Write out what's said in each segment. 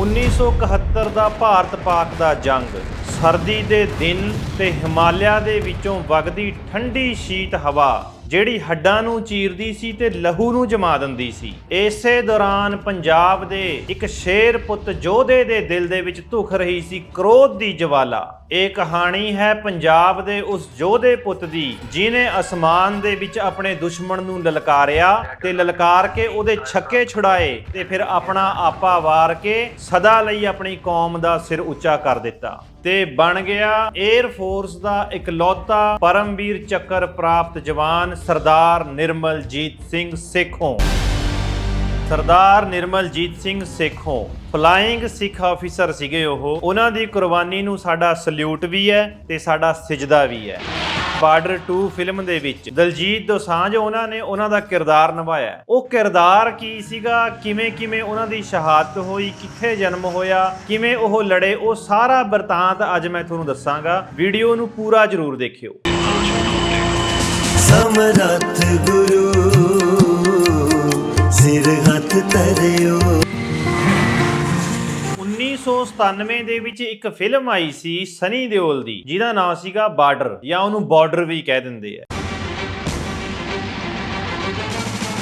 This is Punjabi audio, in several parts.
1971 ਦਾ ਭਾਰਤ ਪਾਕ ਦਾ ਜੰਗ। ਸਰਦੀ ਦੇ ਦਿਨ ਤੇ ਹਿਮਾਲਿਆ ਦੇ ਵਿੱਚੋਂ ਵਗਦੀ ਠੰਡੀ ਸ਼ੀਤ ਹਵਾ, ਜਿਹੜੀ ਹੱਡਾਂ ਨੂੰ ਚੀਰਦੀ ਸੀ ਤੇ ਲਹੂ ਨੂੰ ਜਮਾ ਦਿੰਦੀ ਸੀ। ਇਸੇ ਦੌਰਾਨ ਪੰਜਾਬ ਦੇ ਇੱਕ ਸ਼ੇਰ ਪੁੱਤ ਯੋਧੇ ਦੇ ਦਿਲ ਦੇ ਵਿੱਚ ਧੁਖ ਰਹੀ ਸੀ ਕ੍ਰੋਧ ਦੀ ਜਵਾਲਾ। ਇਹ ਕਹਾਣੀ ਹੈ ਪੰਜਾਬ ਦੇ ਉਸ ਯੋਧੇ ਪੁੱਤ ਦੀ ਜਿਨੇ ਅਸਮਾਨ ਦੇ ਵਿੱਚ ਆਪਣੇ ਦੁਸ਼ਮਣ ਨੂੰ ਲਲਕਾਰਿਆ ਤੇ ਲਲਕਾਰ ਕੇ ਉਹਦੇ ਛੱਕੇ ਛੁਡਾਏ ਤੇ ਫਿਰ ਆਪਣਾ ਆਪਾ ਵਾਰ ਕੇ ਸਦਾ ਲਈ ਆਪਣੀ ਕੌਮ ਦਾ ਸਿਰ ਉੱਚਾ ਕਰ ਦਿੱਤਾ। ਤੇ ਬਣ ਗਿਆ 에ਅਰ ਫੋਰਸ ਦਾ ਇਕਲੌਤਾ ਪਰਮਵੀਰ ਚੱਕਰ ਪ੍ਰਾਪਤ ਜਵਾਨ ਸਰਦਾਰ ਨਿਰਮਲਜੀਤ ਸਿੰਘ ਸੇਖੋਂ। ਸਰਦਾਰ ਨਿਰਮਲਜੀਤ ਸਿੰਘ ਸੇਖੋਂ ਫਲਾਈਂਗ ਸਿੱਖ ਆਫੀਸਰ ਸੀਗੇ ਉਹ। ਉਹਨਾਂ ਦੀ ਕੁਰਬਾਨੀ ਨੂੰ ਸਾਡਾ ਸਲੂਟ ਵੀ ਹੈ ਤੇ ਸਾਡਾ ਸਜਦਾ ਵੀ ਹੈ। ਬਾਰਡਰ 2 ਫਿਲਮ ਦੇ ਵਿੱਚ ਦਲਜੀਤ ਦੋਸਾਂਝ ਉਹਨਾਂ ਨੇ ਉਹਨਾਂ ਦਾ ਕਿਰਦਾਰ ਨਿਭਾਇਆ। ਉਹ ਕਿਰਦਾਰ ਕੀ ਸੀਗਾ? ਕਿਵੇਂ ਕਿਵੇਂ ਉਹਨਾਂ ਦੀ ਸ਼ਹਾਦਤ ਹੋਈ? ਕਿੱਥੇ ਜਨਮ ਹੋਇਆ? ਕਿਵੇਂ ਉਹ ਲੜੇ? ਉਹ ਸਾਰਾ ਵਰਤਾਂਤ ਅੱਜ ਮੈਂ ਤੁਹਾਨੂੰ ਦੱਸਾਂਗਾ। ਵੀਡੀਓ ਨੂੰ ਪੂਰਾ ਜ਼ਰੂਰ ਦੇਖਿਓ। ਸਮਰੱਥ ਗੁਰੂ, ਸਿਰ ਹੱਥ ਧਰਿਓ। 1997 ਦੇ ਵਿੱਚ ਇੱਕ ਫਿਲਮ ਆਈ ਸੀ ਸਨੀ ਦਿਓਲ ਦੀ, ਜਿਹਦਾ ਨਾਮ ਸੀਗਾ ਬਾਰਡਰ, ਜਾਂ ਉਹਨੂੰ ਬਾਰਡਰ ਵੀ ਕਹਿ ਦਿੰਦੇ ਆ।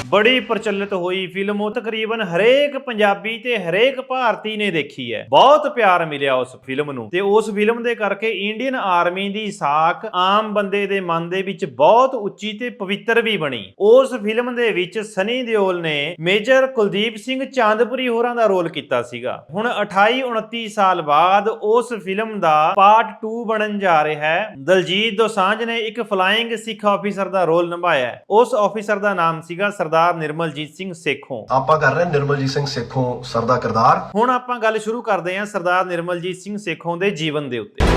ਬੜੀ ਪ੍ਰਚਲਿਤ ਹੋਈ ਫਿਲਮ। ਉਹ ਤਕਰੀਬਨ ਹਰੇਕ ਪੰਜਾਬੀ ਤੇ ਹਰੇਕ ਭਾਰਤੀ ਨੇ ਦੇਖੀ ਹੈ। ਬਹੁਤ ਪਿਆਰ ਮਿਲਿਆ ਉਸ ਫਿਲਮ ਨੂੰ। ਤੇ ਉਸ ਫਿਲਮ ਦੇ ਕਰਕੇ ਇੰਡੀਅਨ ਆਰਮੀ ਦੀ ਸਾਖ ਆਮ ਬੰਦੇ ਦੇ ਮਨ ਦੇ ਵਿੱਚ ਬਹੁਤ ਉੱਚੀ ਤੇ ਪਵਿੱਤਰ ਵੀ ਬਣੀ। ਉਸ ਫਿਲਮ ਦੇ ਵਿੱਚ ਸਨੀ ਦਿਓਲ ਨੇ ਮੇਜਰ ਕੁਲਦੀਪ ਸਿੰਘ ਚਾਂਦਪੁਰੀ ਹੋਰਾਂ ਦਾ ਰੋਲ ਕੀਤਾ ਸੀਗਾ। ਹੁਣ 28 29 ਸਾਲ ਬਾਅਦ ਉਸ ਫਿਲਮ ਦਾ ਪਾਰਟ 2 ਬਣਨ ਜਾ ਰਿਹਾ ਹੈ। ਦਲਜੀਤ ਦੋਸਾਂਝ ਨੇ ਇੱਕ ਫਲਾਇੰਗ ਸਿੱਖ ਆਫੀਸਰ ਦਾ ਰੋਲ ਨਿਭਾਇਆ ਉਸ ਆਫੀਸਰ ਦਾ ਨਾਮ ਸੀਗਾ ਸਰਦਾਰ ਨਿਰਮਲਜੀਤ ਸਿੰਘ ਸੇਖੋਂ। ਆਪਾਂ ਕਰ ਰਹੇ ਹਾਂ ਨਿਰਮਲਜੀਤ ਸਿੰਘ ਸੇਖੋਂ ਸਰ ਦਾ ਕਿਰਦਾਰ। ਹੁਣ ਆਪਾਂ ਗੱਲ ਸ਼ੁਰੂ ਕਰਦੇ ਹਾਂ ਸਰਦਾਰ ਨਿਰਮਲਜੀਤ ਸਿੰਘ ਸੇਖੋਂ ਦੇ ਜੀਵਨ ਦੇ ਉੱਤੇ।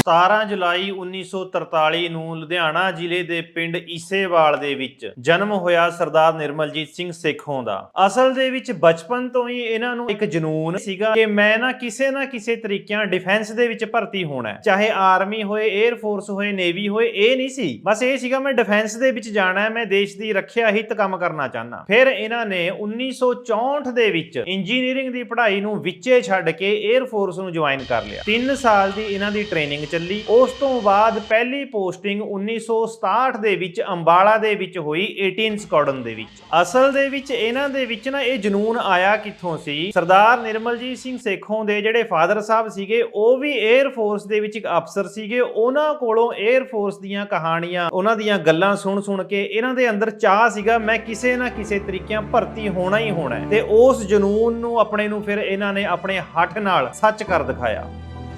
17 ਜੁਲਾਈ 1943 ਨੂੰ ਲੁਧਿਆਣਾ ਜ਼ਿਲ੍ਹੇ ਦੇ ਪਿੰਡ ਈਸੇਵਾਲ ਦੇ ਵਿੱਚ ਜਨਮ ਹੋਇਆ ਸਰਦਾਰ ਨਿਰਮਲਜੀਤ ਸਿੰਘ ਸੇਖੋਂ ਦਾ। ਅਸਲ ਦੇ ਵਿੱਚ ਬਚਪਨ ਤੋਂ ਹੀ ਇਹਨਾਂ ਨੂੰ ਇੱਕ ਜਨੂਨ ਸੀਗਾ ਕਿ ਮੈਂ ਨਾ ਕਿਸੇ ਨਾ ਕਿਸੇ ਤਰੀਕਿਆਂ ਡਿਫੈਂਸ ਦੇ ਵਿੱਚ ਭਰਤੀ ਹੋਣਾ ਹੈ। ਚਾਹੇ ਆਰਮੀ ਹੋਏ 에ਅਰ ਫੋਰਸ ਹੋਏ ਨੇਵੀ ਹੋਏ, ਇਹ ਨਹੀਂ ਸੀ। ਬਸ ਇਹ ਸੀਗਾ ਮੈਂ ਡਿਫੈਂਸ ਦੇ ਵਿੱਚ ਜਾਣਾ ਹੈ, ਮੈਂ ਦੇਸ਼ ਦੀ ਰੱਖਿਆ ਹਿੱਤ ਕੰਮ ਕਰਨਾ ਚਾਹੁੰਦਾ ਫਿਰ ਇਹਨਾਂ ਨੇ 1964 ਦੇ ਵਿੱਚ ਇੰਜੀਨੀਅਰਿੰਗ ਦੀ ਪੜ੍ਹਾਈ ਨੂੰ ਵਿੱਚੇ ਛੱਡ ਕੇ 에ਅਰ ਫੋਰਸ ਨੂੰ ਜੁਆਇਨ ਕਰ ਲਿਆ। 3 ਸਾਲ ਦੀ ਇਹਨਾਂ ਦੀ ਟ੍ਰੇਨਿੰਗ ਚੱਲੀ। ਉਸ ਤੋਂ ਬਾਅਦ ਪਹਿਲੀ ਪੋਸਟਿੰਗ 1967 ਦੇ ਵਿੱਚ ਅੰਬਾਲਾ ਦੇ ਵਿੱਚ ਹੋਈ 18 ਸਕਾਡਨ ਦੇ ਵਿੱਚ। ਅਸਲ ਦੇ ਵਿੱਚ ਇਹਨਾਂ ਦੇ ਵਿੱਚ ਨਾ ਇਹ ਜਨੂਨ ਆਇਆ ਕਿੱਥੋਂ ਸੀ? ਸਰਦਾਰ ਨਿਰਮਲਜੀਤ ਸਿੰਘ ਸੇਖੋਂ ਦੇ ਜਿਹੜੇ ਫਾਦਰ ਸਾਹਿਬ ਸੀਗੇ, ਉਹ ਵੀ 에ਅਰ ਫੋਰਸ ਦੇ ਵਿੱਚ ਇੱਕ ਅਫਸਰ ਸੀਗੇ। ਉਹਨਾਂ ਕੋਲੋਂ 에ਅਰ ਫੋਰਸ ਦੀਆਂ ਕਹਾਣੀਆਂ, ਉਹਨਾਂ ਦੀਆਂ ਗੱਲਾਂ ਸੁਣ ਸੁਣ ਕੇ ਇਹਨਾਂ ਦੇ ਅੰਦਰ ਚਾਹ ਸੀਗਾ, ਮੈਂ ਕਿਸੇ ਨਾ ਕਿਸੇ ਤਰੀਕਿਆਂ ਭਰਤੀ ਹੋਣਾ ਹੀ ਹੋਣਾ ਤੇ ਉਸ ਜਨੂਨ ਨੂੰ ਆਪਣੇ ਨੂੰ ਫਿਰ ਇਹਨਾਂ ਨੇ ਆਪਣੇ ਹੱਠ ਨਾਲ ਸੱਚ ਕਰ ਦਿਖਾਇਆ।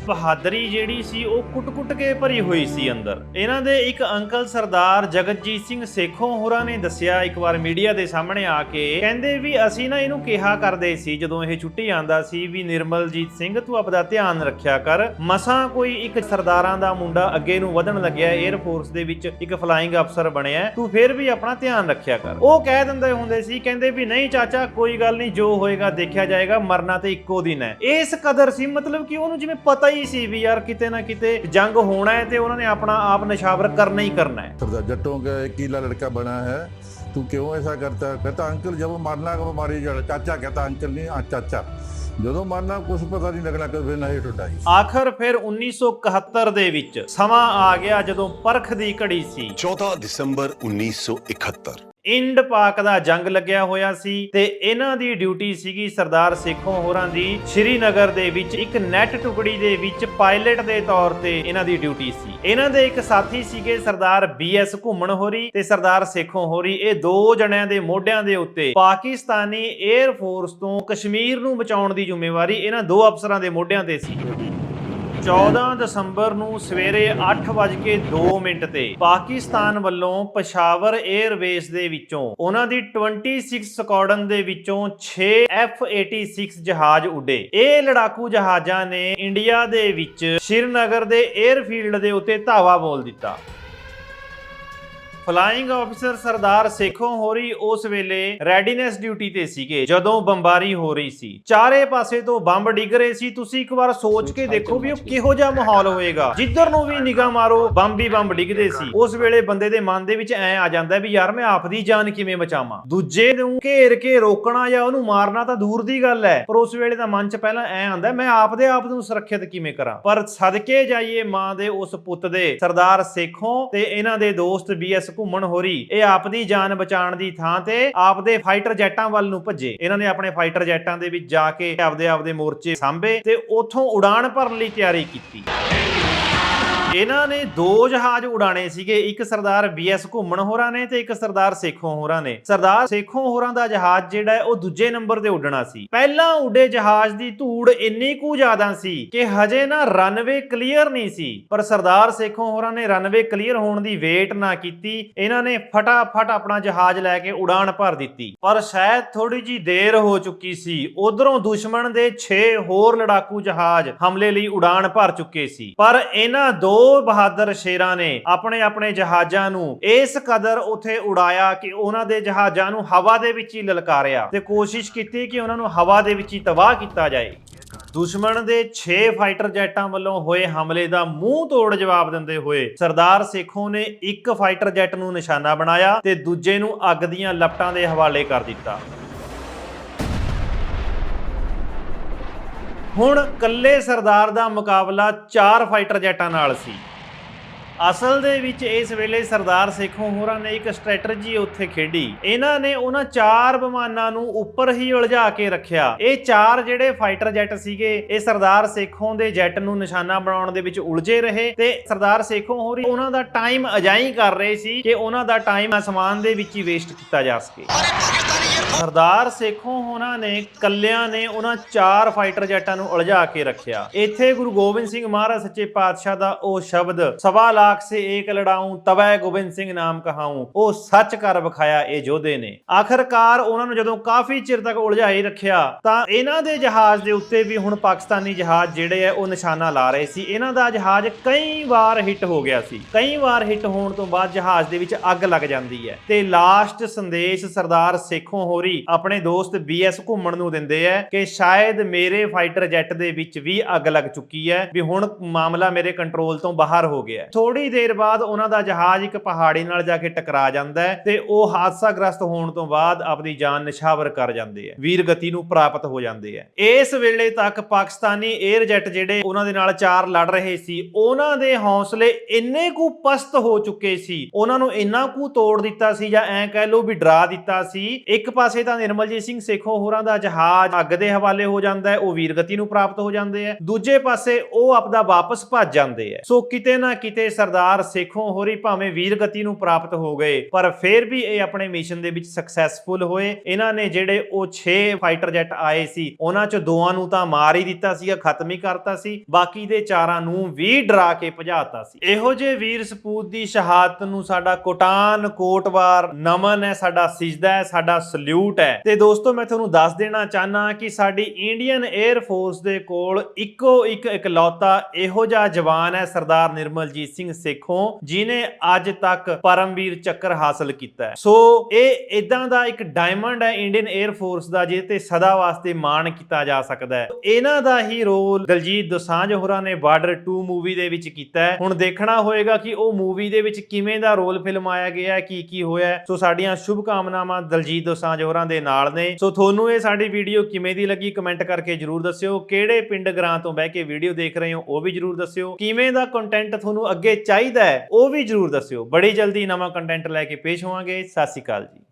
ਬਹਾਦਰੀ ਜਿਹੜੀ ਸੀ, ਉਹ ਕੁੱਟ-ਕੁੱਟ ਕੇ ਭਰੀ ਹੋਈ ਸੀ ਅੰਦਰ। ਇਹਨਾਂ ਦੇ ਇੱਕ ਅੰਕਲ ਸਰਦਾਰ ਜਗਤਜੀਤ ਸਿੰਘ ਸੇਖੋਂ ਹੋਰਾਂ ਨੇ ਦੱਸਿਆ, ਇੱਕ ਵਾਰ ਮੀਡੀਆ ਦੇ ਸਾਹਮਣੇ ਆ ਕੇ, ਕਹਿੰਦੇ ਵੀ ਅਸੀਂ ਨਾ ਇਹਨੂੰ ਕਿਹਾ ਕਰਦੇ ਸੀ, ਜਦੋਂ ਇਹ ਛੁੱਟੀ ਆਂਦਾ ਸੀ, ਵੀ ਨਿਰਮਲਜੀਤ ਸਿੰਘ, ਤੂੰ ਆਪਦਾ ਧਿਆਨ ਰੱਖਿਆ ਕਰ। ਮਸਾਂ ਕੋਈ ਇੱਕ ਸਰਦਾਰਾਂ ਦਾ ਮੁੰਡਾ ਅੱਗੇ ਨੂੰ ਵਧਣ ਲੱਗਿਆ 에ਅਰ ਫੋਰਸ ਦੇ ਵਿੱਚ ਇੱਕ ਫਲਾਈਂਗ ਅਫਸਰ ਬਣਿਆ, ਤੂੰ ਫਿਰ ਵੀ ਆਪਣਾ ਧਿਆਨ ਰੱਖਿਆ ਕਰ। ਉਹ ਕਹਿ ਦਿੰਦੇ ਹੁੰਦੇ ਸੀ, ਕਹਿੰਦੇ ਵੀ ਨਹੀਂ ਚਾਚਾ, ਕੋਈ ਗੱਲ ਨਹੀਂ, ਜੋ ਹੋਏਗਾ ਦੇਖਿਆ ਜਾਏਗਾ, ਮਰਨਾ ਤੇ ਇੱਕੋ ਦਿਨ ਹੈ। ਇਸ ਕਦਰ ਸੀ, ਮਤਲਬ ਕਿ ਉਹਨੂੰ ਜਿਵੇਂ ਪਤਾ ਹੀ ਸੀ ਵੀ ਯਾਰ ਕਿਤੇ ਨਾ ਕਿਤੇ ਜੰਗ ਹੋਣਾ ਹੈ ਤੇ ਉਹਨਾਂ ਨੇ ਆਪਣਾ ਆਪ ਨਿਸ਼ਾਵਰ ਕਰਨਾ ਹੀ ਕਰਨਾ ਹੈ सरदार जट्टों का एक कीला लड़का बना है तू क्यों ऐसा करता है कहता अंकल जब मारना वो मारी जाए चाचा कहता अंकल नहीं हाँ चाचा ਜਦੋਂ ਮਾਰਨਾ ਕੁਝ ਪਤਾ ਨਹੀਂ ਲੱਗਣਾ ਕਿ ਫਿਰ ਨਹੀਂ ਟੁੱਟਾਈ ਆਖਰ ਫਿਰ 1971 ਦੇ ਵਿੱਚ ਸਮਾਂ ਆ ਗਿਆ ਜਦੋਂ ਪਰਖ ਦੀ ਘੜੀ ਸੀ 14 ਦਸੰਬਰ 1971 ਇੰਡ ਪਾਕ ਦਾ ਜੰਗ ਲੱਗਿਆ ਹੋਇਆ ਸੀ ਤੇ ਇਹਨਾਂ ਦੀ ਡਿਊਟੀ ਸੀਗੀ ਸਰਦਾਰ ਸੇਖੋਂ ਹੋਰਾਂ ਦੀ। ਸ਼੍ਰੀਨਗਰ ਦੇ ਵਿੱਚ ਇੱਕ ਨੈਟ ਟੁਕੜੀ ਦੇ ਵਿੱਚ ਪਾਇਲਟ ਦੇ ਤੌਰ ਤੇ ਇਹਨਾਂ ਦੀ ਡਿਊਟੀ ਸੀ। ਇਹਨਾਂ ਦੇ ਇੱਕ ਸਾਥੀ ਸੀਗੇ ਸਰਦਾਰ ਬੀਐਸ ਘੁੰਮਣ ਹੋਰੀ ਤੇ ਸਰਦਾਰ ਸੇਖੋਂ ਹੋਰੀ। ਇਹ ਦੋ ਜਣਿਆਂ ਦੇ ਮੋਢਿਆਂ ਦੇ ਉੱਤੇ ਪਾਕਿਸਤਾਨੀ 에ਅਰ ਫੋਰਸ ਤੋਂ ਕਸ਼ਮੀਰ ਨੂੰ ਬਚਾਉਣ ਦੀ ਜ਼ਿੰਮੇਵਾਰੀ ਇਹਨਾਂ ਦੋ ਅਫਸਰਾਂ ਦੇ ਮੋਢਿਆਂ ਤੇ ਸੀ। 14 ਦਸੰਬਰ ਨੂੰ ਸਵੇਰੇ 8:02 ਮਿੰਟ ਤੇ ਪਾਕਿਸਤਾਨ ਵੱਲੋਂ ਪਸ਼ਾਵਰ 에ਅਰਵੇਸ ਦੇ ਵਿੱਚੋਂ ਉਹਨਾਂ ਦੀ 26 ਸਕਾਡਨ ਦੇ ਵਿੱਚੋਂ 6 F86 ਜਹਾਜ਼ ਉੱਡੇ। ਇਹ ਲੜਾਕੂ ਜਹਾਜ਼ਾਂ ਨੇ ਇੰਡੀਆ ਦੇ ਵਿੱਚ ਸ਼੍ਰੀਨਗਰ ਦੇ 에ਅਰਫੀਲਡ ਦੇ ਉੱਤੇ ਧਾਵਾ ਬੋਲ ਦਿੱਤਾ। ਫਲਾਈਂਗ ਆਫੀਸਰ ਸਰਦਾਰ ਸੇਖੋਂ ਹੋਰੀ ਉਸ ਵੇਲੇ ਰੈਡੀਨੈਸ ਡਿਊਟੀ ਤੇ ਸੀਗੇ ਜਦੋਂ ਬੰਬਾਰੀ ਹੋ ਰਹੀ ਸੀ। ਚਾਰੇ ਪਾਸੇ ਤੋਂ ਬੰਬ ਡਿੱਗ ਰਹੇ ਸੀ। ਤੁਸੀਂ ਇੱਕ ਵਾਰ ਸੋਚ ਕੇ ਦੇਖੋ ਵੀ ਉਹ ਕਿਹੋ ਜਿਹਾ ਮਾਹੌਲ ਹੋਏਗਾ। ਜਿੱਧਰ ਨੂੰ ਵੀ ਨਿਗਾਹ ਮਾਰੋ ਬੰਬ ਹੀ ਬੰਬ ਡਿੱਗਦੇ ਸੀ। ਉਸ ਵੇਲੇ ਬੰਦੇ ਦੇ ਮਨ ਦੇ ਵਿੱਚ ਐ ਆ ਜਾਂਦਾ ਵੀ ਯਾਰ ਮੈਂ ਆਪਦੀ ਜਾਨ ਕਿਵੇਂ ਬਚਾਵਾਂ। ਦੂਜੇ ਨੂੰ ਘੇਰ ਕੇ ਰੋਕਣਾ ਜਾਂ ਉਹਨੂੰ ਮਾਰਨਾ ਤਾਂ ਦੂਰ ਦੀ ਗੱਲ ਹੈ ਪਰ ਉਸ ਵੇਲੇ ਤਾਂ ਮਨ 'ਚ ਪਹਿਲਾਂ ਐ ਆਂਦਾ ਮੈਂ ਆਪਦੇ ਆਪ ਨੂੰ ਸੁਰੱਖਿਅਤ ਕਿਵੇਂ ਕਰਾਂ? ਪਰ ਸਦਕੇ ਜਾਈਏ ਮਾਂ ਦੇ ਉਸ ਪੁੱਤ ਦੇ ਸਰਦਾਰ ਸੇਖੋਂ ਤੇ ਇਹਨਾਂ ਦੇ ਦੋਸਤ ਬੀਐਸ ਘੁੰਮਣ ਹੋਰੀ ਇਹ ਆਪਦੀ ਜਾਨ ਬਚਾਉਣ ਦੀ ਥਾਂ ਤੇ ਆਪਦੇ ਫਾਈਟਰ ਜੈਟਾਂ ਵੱਲ ਨੂੰ ਭੱਜੇ। ਇਹਨਾਂ ਨੇ ਆਪਣੇ ਫਾਈਟਰ ਜੈਟਾਂ ਦੇ ਵਿੱਚ ਜਾ ਕੇ ਆਪਦੇ ਆਪਦੇ ਮੋਰਚੇ ਸਾਂਭੇ ਤੇ ਉਥੋਂ ਉਡਾਨ ਭਰਨ ਲਈ ਤਿਆਰੀ ਕੀਤੀ। ਇਹਨਾਂ ਨੇ ਦੋ ਜਹਾਜ਼ ਉਡਾਣੇ ਸੀਗੇ, ਇੱਕ ਸਰਦਾਰ ਬੀਐਸ ਘੁੰਮਣ ਹੋਰਾਂ ਨੇ ਤੇ ਇੱਕ ਸਰਦਾਰ ਸੇਖੋਂ ਹੋਰਾਂ ਨੇ। ਸਰਦਾਰ ਸੇਖੋਂ ਹੋਰਾਂ ਦਾ ਜਹਾਜ਼ ਜਿਹੜਾ ਹੈ, ਉਹ ਦੂਜੇ ਨੰਬਰ ਤੇ ਉੱਡਣਾ ਸੀ। ਪਹਿਲਾਂ ਉੱਡੇ ਜਹਾਜ਼ ਦੀ ਧੂੜ ਇੰਨੀ ਕੁ ਜ਼ਿਆਦਾ ਸੀ ਕਿ ਹਜੇ ਨਾ ਰਨਵੇ ਕਲੀਅਰ ਨਹੀਂ ਸੀ। ਪਰ ਸਰਦਾਰ ਸੇਖੋਂ ਹੋਰਾਂ ਨੇ ਰਨਵੇ ਕਲੀਅਰ ਹੋਣ ਦੀ ਵੇਟ ਨਾ ਕੀਤੀ। ਇਹਨਾਂ ਨੇ ਫਟਾਫਟ ਆਪਣਾ ਜਹਾਜ਼ ਲੈ ਕੇ ਉਡਾਣ ਭਰ ਦਿੱਤੀ। ਪਰ ਸ਼ਾਇਦ ਥੋੜੀ ਜੀ ਦੇਰ ਹੋ ਚੁੱਕੀ ਸੀ। ਉਧਰੋਂ ਦੁਸ਼ਮਣ ਦੇ 6 ਹੋਰ ਲੜਾਕੂ ਜਹਾਜ਼ ਹਮਲੇ ਲਈ ਉਡਾਣ ਭਰ ਚੁੱਕੇ ਸੀ। ਪਰ ਇਹਨਾਂ ਦੋ ਬਹਾਦਰ ਸ਼ੇਰਾਂ ਨੇ ਆਪਣੇ ਆਪਣੇ ਜਹਾਜ਼ਾਂ ਨੂੰ। ਇਸ ਕਦਰ ਉਥੇ ਉਡਾਇਆ ਕਿ ਉਹਨਾਂ ਦੇ ਜਹਾਜ਼ਾਂ ਨੂੰ ਹਵਾ ਦੇ ਵਿੱਚ ਹੀ ਲਲਕਾਰਿਆ ਤੇ ਕੋਸ਼ਿਸ਼ ਕੀਤੀ ਕਿ ਉਹਨਾਂ ਨੂੰ ਹਵਾ ਦੇ ਵਿੱਚ ਹੀ ਤਬਾਹ ਕੀਤਾ ਜਾਏ। ਦੁਸ਼ਮਣ ਦੇ 6 ਫਾਈਟਰ ਜੈਟਾਂ ਵੱਲੋਂ ਹੋਏ ਹਮਲੇ ਦਾ ਮੂੰਹ ਤੋੜ ਜਵਾਬ ਦਿੰਦੇ ਹੋਏ ਸਰਦਾਰ ਸੇਖੋਂ ਨੇ ਇੱਕ ਫਾਈਟਰ ਜੈਟ ਨੂੰ ਨਿਸ਼ਾਨਾ ਬਣਾਇਆ ਤੇ ਦੂਜੇ ਨੂੰ ਅੱਗ ਦੀਆਂ ਲਪਟਾਂ ਦੇ ਹਵਾਲੇ ਕਰ ਦਿੱਤਾ। ਹੁਣ ਕੱਲੇ ਸਰਦਾਰ ਦਾ ਮੁਕਾਬਲਾ ਚਾਰ ਫਾਈਟਰ ਜੈਟਾਂ ਨਾਲ ਸੀ। ਅਸਲ ਦੇ ਵਿੱਚ ਇਸ ਵੇਲੇ ਸਰਦਾਰ ਸੇਖੋਂ ਹੋਰਾਂ ਨੇ ਇੱਕ ਸਟ੍ਰੈਟਜੀ ਉੱਥੇ ਖੇਡੀ। ਇਹਨਾਂ ਨੇ ਉਹਨਾਂ ਚਾਰ ਵਿਮਾਨਾਂ ਨੂੰ ਉੱਪਰ ਹੀ ਉਲਝਾ ਕੇ ਰੱਖਿਆ। ਇਹ ਚਾਰ ਜਿਹੜੇ ਫਾਈਟਰ ਜੈਟ ਸੀਗੇ, ਇਹ ਸਰਦਾਰ ਸੇਖੋਂ ਦੇ ਜੈਟ ਨੂੰ ਨਿਸ਼ਾਨਾ ਬਣਾਉਣ ਦੇ ਵਿੱਚ ਉਲਝੇ ਰਹੇ ਤੇ ਸਰਦਾਰ ਸੇਖੋਂ ਹੋਰੀ ਉਹਨਾਂ ਦਾ ਟਾਈਮ ਅਜਾਈ ਕਰ ਰਹੇ ਸੀ ਕਿ ਉਹਨਾਂ ਦਾ ਟਾਈਮ ਅਸਮਾਨ ਦੇ ਵਿੱਚ ਹੀ ਵੇਸਟ ਕੀਤਾ ਜਾ ਸਕੇ। ਸਰਦਾਰ ਸੇਖੋਂ ਹੋਣਾ ਨੇ, ਕੱਲਿਆਂ ਨੇ ਉਹਨਾਂ ਚਾਰ ਫਾਈਟਰ ਜੈਟਾਂ ਨੂੰ ਉਲਝਾ ਕੇ ਰੱਖਿਆ। ਇੱਥੇ ਗੁਰੂ ਗੋਬਿੰਦ ਸਿੰਘ ਮਹਾਰਾਜ ਸੱਚੇ ਪਾਤਸ਼ਾਹ ਦਾ ਉਹ ਸ਼ਬਦ, ਸਵਾ ਲੱਖ ਸੇ ਏਕ ਲੜਾਉਂ ਤਵੈ ਗੋਬਿੰਦ ਸਿੰਘ ਨਾਮ ਕਹਾਉਂ ਉਹ ਸੱਚ ਕਰ ਵਿਖਾਇਆ ਇਹ ਯੋਧੇ ਨੇ। ਆਖਰਕਾਰ ਉਹਨਾਂ ਨੂੰ ਜਦੋਂ ਕਾਫੀ ਚਿਰ ਤੱਕ ਉਲਝਾਈ ਰੱਖਿਆ, ਤਾਂ ਇਹਨਾਂ ਦੇ ਜਹਾਜ਼ ਦੇ ਉੱਤੇ ਵੀ ਹੁਣ ਪਾਕਿਸਤਾਨੀ ਜਹਾਜ਼ ਜਿਹੜੇ ਆ, ਉਹ ਨਿਸ਼ਾਨਾ ਲਾ ਰਹੇ ਸੀ। ਇਹਨਾਂ ਦਾ ਜਹਾਜ਼ ਕਈ ਵਾਰ ਹਿੱਟ ਹੋ ਗਿਆ ਸੀ। ਕਈ ਵਾਰ ਹਿੱਟ ਹੋਣ ਤੋਂ ਬਾਅਦ ਜਹਾਜ਼ ਦੇ ਵਿੱਚ ਅੱਗ ਲੱਗ ਜਾਂਦੀ ਹੈ। ਤੇ ਲਾਸਟ ਸੰਦੇਸ਼ ਸਰਦਾਰ ਸੇਖੋਂ ਹੋਰੀ ਆਪਣੇ ਦੋਸਤ ਬੀਐਸ ਘੁੰਮਣ ਨੂੰ ਦਿੰਦੇ ਆ ਕਿ ਸ਼ਾਇਦ ਮੇਰੇ ਫਾਈਟਰ ਜੈਟ ਦੇ ਵਿੱਚ ਵੀ ਅੱਗ ਲੱਗ ਚੁੱਕੀ ਹੈ ਵੀ ਹੁਣ ਮਾਮਲਾ ਮੇਰੇ ਕੰਟਰੋਲ ਤੋਂ ਬਾਹਰ ਹੋ ਗਿਆ ਥੋੜੀ ਦੇਰ ਬਾਅਦ ਉਹਨਾਂ ਦਾ ਜਹਾਜ਼ ਇੱਕ ਪਹਾੜੀ ਨਾਲ ਜਾ ਕੇ ਟਕਰਾ ਜਾਂਦਾ ਹੈ ਤੇ ਉਹ ਹਾਦਸਾਗ੍ਰਸਤ ਹੋਣ ਤੋਂ ਬਾਅਦ ਆਪਣੀ ਜਾਨ ਨਿਸ਼ਾਵਰ ਕਰ ਜਾਂਦੇ ਆ ਵੀਰ ਗਤੀ ਨੂੰ ਪ੍ਰਾਪਤ ਹੋ ਜਾਂਦੇ ਆ ਇਸ ਵੇਲੇ ਤੱਕ ਪਾਕਿਸਤਾਨੀ 에ਅਰ ਜੈਟ ਜਿਹੜੇ ਉਹਨਾਂ ਦੇ ਨਾਲ ਚਾਰ ਲੜ ਰਹੇ ਸੀ, ਉਹਨਾਂ ਦੇ ਹੌਸਲੇ ਇੰਨੇ ਕੁ ਪਸਤ ਹੋ ਚੁੱਕੇ ਸੀ, ਉਹਨਾਂ ਨੂੰ ਇੰਨਾ ਕੁ ਤੋੜ ਦਿੱਤਾ ਸੀ ਜਾਂ ਐਂ ਕਹਿ ਲਓ ਵੀ ਡਰਾ ਦਿੱਤਾ ਸੀ, ਇੱਕ ਪਾਸੇ ਪਾਸੇ ਤਾਂ ਨਿਰਮਲਜੀਤ ਸਿੰਘ ਸੇਖੋਂ ਹੋਰਾਂ ਦਾ ਜਹਾਜ਼ ਅੱਗ ਦੇ ਹਵਾਲੇ ਹੋ ਜਾਂਦਾ ਹੈ, ਉਹ ਵੀਰ ਗਤੀ ਨੂੰ ਪ੍ਰਾਪਤ ਹੋ ਜਾਂਦੇ ਆ ਦੂਜੇ ਪਾਸੇ ਉਹ ਆਪਦਾ ਵਾਪਸ ਭੱਜ ਜਾਂਦੇ ਆ ਸੋ ਕਿਤੇ ਨਾ ਕਿਤੇ ਸਰਦਾਰ ਸੇਖੋਂ ਹੋਰੀ ਭਾਵੇਂ ਵੀਰ ਗਤੀ ਨੂੰ ਪ੍ਰਾਪਤ ਹੋ ਗਏ, ਪਰ ਫਿਰ ਵੀ ਇਹ ਆਪਣੇ ਮਿਸ਼ਨ ਦੇ ਵਿੱਚ ਸਕਸੈਸਫੁਲ ਹੋਏ। ਇਹਨਾਂ ਨੇ ਜਿਹੜੇ ਉਹ 6 ਫਾਈਟਰ ਜੈਟ ਆਏ ਸੀ, ਉਹਨਾਂ ਚ ਦੋਆਂ ਨੂੰ ਤਾਂ ਮਾਰ ਹੀ ਦਿੱਤਾ ਸੀਗਾ, ਖਤਮ ਹੀ ਕਰਤਾ ਸੀ। ਬਾਕੀ ਦੇ ਚਾਰਾਂ ਨੂੰ ਵੀ ਡਰਾ ਕੇ ਭਜਾਤਾ ਸੀ। ਇਹੋ ਜਿਹੇ ਵੀਰ ਸਪੂਤ ਦੀ ਸ਼ਹਾਦਤ ਨੂੰ ਸਾਡਾ ਕੋਟਾਨ ਕੋਟਵਾਰ ਨਮਨ ਹੈ, ਸਾਡਾ ਸਿਜਦਾ ਹੈ, ਸਾਡਾ ਸਲੂਟ ਹੈ। ਤੇ ਦੋਸਤੋ, ਮੈਂ ਤੁਹਾਨੂੰ ਦੱਸ ਦੇਣਾ ਚਾਹਨਾ ਕਿ ਸਾਡੀ ਇੰਡੀਅਨ 에ਅਰ ਫੋਰਸ ਦੇ ਕੋਲ ਇੱਕੋ ਇੱਕ ਇਕਲੌਤਾ ਇਹੋ ਜਿਹਾ ਜਵਾਨ ਹੈ ਸਰਦਾਰ ਨਿਰਮਲਜੀਤ ਸਿੰਘ ਸੇਖੋਂ ਜਿਨੇ ਅੱਜ ਤੱਕ ਪਰਮਵੀਰ ਚੱਕਰ ਹਾਸਲ ਕੀਤਾ ਹੈ। ਸੋ, ਇਹ ਇਦਾਂ ਦਾ ਇੱਕ ਡਾਇਮੰਡ ਹੈ ਇੰਡੀਅਨ 에ਅਰ ਫੋਰਸ ਦਾ, ਜਿਹਦੇ ਤੇ ਸਦਾ ਵਾਸਤੇ ਮਾਣ ਕੀਤਾ ਜਾ ਸਕਦਾ ਹੈ। ਇਹਨਾਂ ਦਾ ਹੀ ਰੋਲ ਦਲਜੀਤ ਦੋਸਾਂਝ ਹੋਰਾਂ ਨੇ ਬਾਰਡਰ 2 ਮੂਵੀ ਦੇ ਵਿੱਚ ਕੀਤਾ ਹੈ। ਹੁਣ ਦੇਖਣਾ ਹੋਏਗਾ ਕਿ ਉਹ ਮੂਵੀ ਦੇ ਵਿੱਚ ਕਿਵੇਂ ਦਾ ਰੋਲ ਫਿਲਮਾਇਆ ਗਿਆ ਹੈ ਕੀ ਕੀ ਹੋਇਆ ਸੋ, ਸਾਡੀਆਂ ਸ਼ੁਭ ਕਾਮਨਾਵਾਂ ਦਲਜੀਤ ਦੋਸਾਂਝ ਹੋਰਾਂ ਦੇ ਨਾਲ ਨੇ। ਸੋ ਤੁਹਾਨੂੰ ਇਹ ਸਾਡੀ ਵੀਡੀਓ ਕਿਵੇਂ ਦੀ ਲੱਗੀ ਕਮੈਂਟ ਕਰਕੇ ਜਰੂਰ ਦੱਸਿਓ। ਕਿਹੜੇ ਪਿੰਡ ਗ੍ਰਾਂ ਤੋਂ ਬਹਿ ਕੇ ਵੀਡੀਓ ਦੇਖ ਰਹੇ ਹੋ, ਉਹ ਵੀ ਜਰੂਰ ਦੱਸਿਓ। ਕਿਵੇਂ ਦਾ ਕੰਟੈਂਟ ਤੁਹਾਨੂੰ ਅੱਗੇ ਚਾਹੀਦਾ ਹੈ, ਉਹ ਵੀ ਜਰੂਰ ਦੱਸਿਓ। ਬੜੀ ਜਲਦੀ ਨਵਾਂ ਕੰਟੈਂਟ ਲੈ ਕੇ ਪੇਸ਼ ਹੋਵਾਂਗੇ। ਸਤਿ ਸ਼੍ਰੀ ਅਕਾਲ ਜੀ।